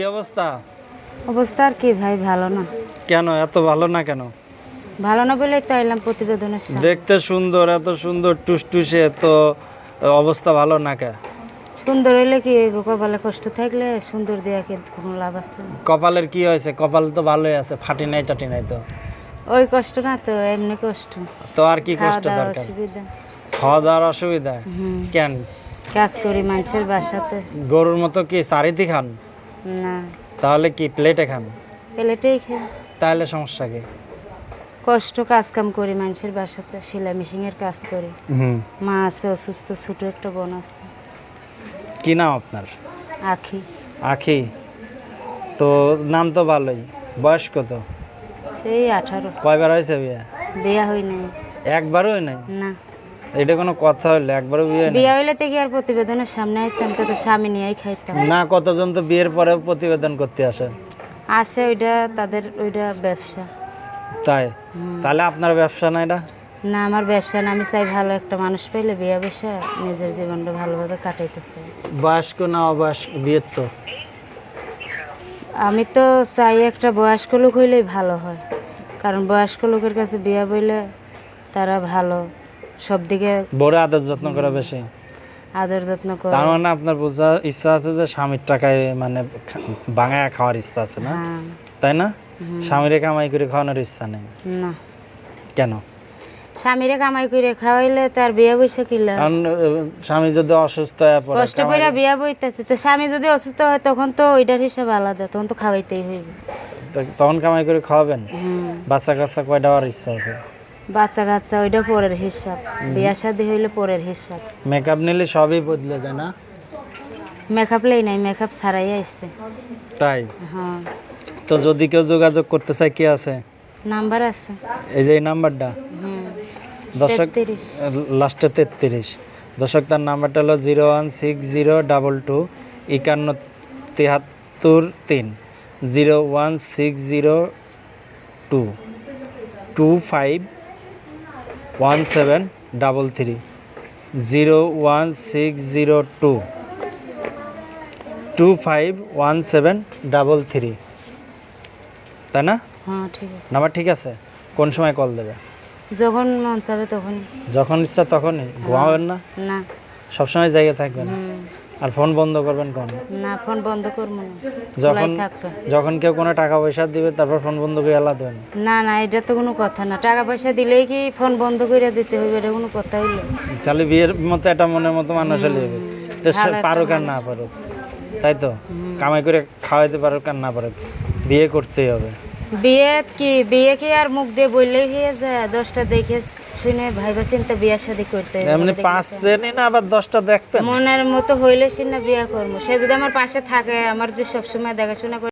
কি অবস্থা? অবস্থা আর কি ভাই ভালো না। কেন? এত ভালো না কেন? ভালো না বলেই তো এলাম প্রতিবেদনের সামনে। দেখতে সুন্দর এত সুন্দর টুসটুসে তো অবস্থা ভালো না কে? সুন্দর হইলে কি হইব? কপালে কষ্ট থাকলে সুন্দর দেয়া কিন্তু কোনো লাভ আছে কপালের কি হয়েছে? কপাল তো ভালোই আছে ফাটি নাই টাটি নাই তো। ওই কষ্ট না তো এমনি কষ্ট। তো আর কি খাওয়া কষ্ট দরকার? অসুবিধা। খাওয়া দাওয়ার অসুবিধা? হুম। কেন? কাজ করি মানুষের বাসাতে। গরুর মতো কি চারিতি খান? না। তাহলে কি প্লেটে খান? প্লেটেই খেয়ে তাহলে সমস্যা কি? কষ্ট কাজ কাম করি মানুষের বাসাতে সেলাই মেশিনের কাজ করি। মা আছে অসুস্থ ছোট একটা বোন আছে। কি নাম আপনার? আখি। আখি। তো নাম তো ভালোই। বয়স কত? সেই আঠারো। কয়বার হয়েছে বিয়ে? বিয়া হই নাই একবারও হয় নাই না। এটা কোনো কথা হলো একবারও বিয়ে হয় নাই? হইলে তো কি আর প্রতিবেদনের সামনে আইতাম? তো তো স্বামী নিয়েই খাইতাম। না কতজন তো বিয়ের পরেও প্রতিবেদন করতে আসে। আসে ওইটা তাদের ওইটা ব্যবসা। তাই? তাহলে আপনার ব্যবসা না এটা? না আমার ব্যবসা না আমি চাই ভালো একটা মানুষ পাইলে বিয়ে বসে নিজের জীবনটা ভালোভাবে কাটাইতে চাই বয়স্ক না অবয়স্ক বিয়ের তো? আমি তো চাই একটা বয়স্ক লোক হইলেই ভালো হয়। কারণ বয়স্ক লোকের কাছে বিয়ে বইলে তারা ভালো। সব দিকে বড় আদর যত্ন করা বেশি। আদর যত্ন করে। তার মানে আপনার বোঝা ইচ্ছা আছে যে স্বামীর টাকায় মানে খাওয়ার ইচ্ছা আছে না? হ্যাঁ। তাই না? স্বামীরে কামাই করে খাওয়ানোর ইচ্ছা নেই। না। কেন? স্বামীরে কামাই করে খাওয়াইলে তার বিয়া কিলা কারণ স্বামী যদি অসুস্থ হয়ে পড়ে কষ্ট করে বিয়া বইতেছে তো স্বামী যদি অসুস্থ হয় তখন তো ওইটার হিসাব আলাদা তখন তো খাওয়াইতেই হইবে। তখন কামাই করে খাওয়াবেন? বাচ্চা কাচ্চা কয় দেওয়ার ইচ্ছা আছে? বাচ্চা কাচ্চা ওইটা পরের হিসাব। বিয়া শাদি হইলে পরের হিসাব। মেকআপ নিলে সবই বদলে যায় না? মেকআপ লেই নাই মেকআপ ছাড়াই আসছে। তাই? হ্যাঁ। তো যদি কেউ যোগাযোগ করতে চায় কি আছে? নাম্বার আছে। এই যে এই নাম্বারটা? দর্শক লাস্টে তেত্রিশ। দর্শক তার নাম্বারটা হলো zero one six zero double two একান্ন তিয়াত্তর তিন। Zero one six zero two. Two five one seven double three zero one six zero two two five one seven double three তাই না? হ্যাঁ ঠিক আছে। নাম্বার ঠিক আছে? কোন সময় কল দেবে? যখন মন চাবে তখন যখন ইচ্ছা তখনই। ঘুমাবেন না? না। সবসময় জায়গা থাকবেন? আর ফোন বন্ধ করবেন কোন না ফোন বন্ধ করব না। যখন যখন কেউ কোনো টাকা পয়সা দিবে তারপর ফোন বন্ধ করে এলা দেবেন? না না এটা তো কোনো কথা না। টাকা পয়সা দিলেই কি ফোন বন্ধ করে দিতে হবে এটা কোনো কথা হইল তাহলে বিয়ের মতো এটা মনের মতো মানুষ হলে হবে। পারুক আর না পারুক। তাই তো? কামাই করে খাওয়াইতে পারুক আর না পারুক। বিয়ে করতেই হবে। বিয়ে কি বিয়ে কি আর মুখ দিয়ে বললেই হয়ে যায়? দশটা দেখে শুনে ভাইবা চিন্তা বিয়ে শাদি করতে। এমনি পাঁচ শ্রেণি না আবার দশটা দেখবেন? মনের মতো হইলে সে না বিয়ে করব। সে যদি আমার পাশে থাকে আমার যে সবসময় দেখাশোনা করে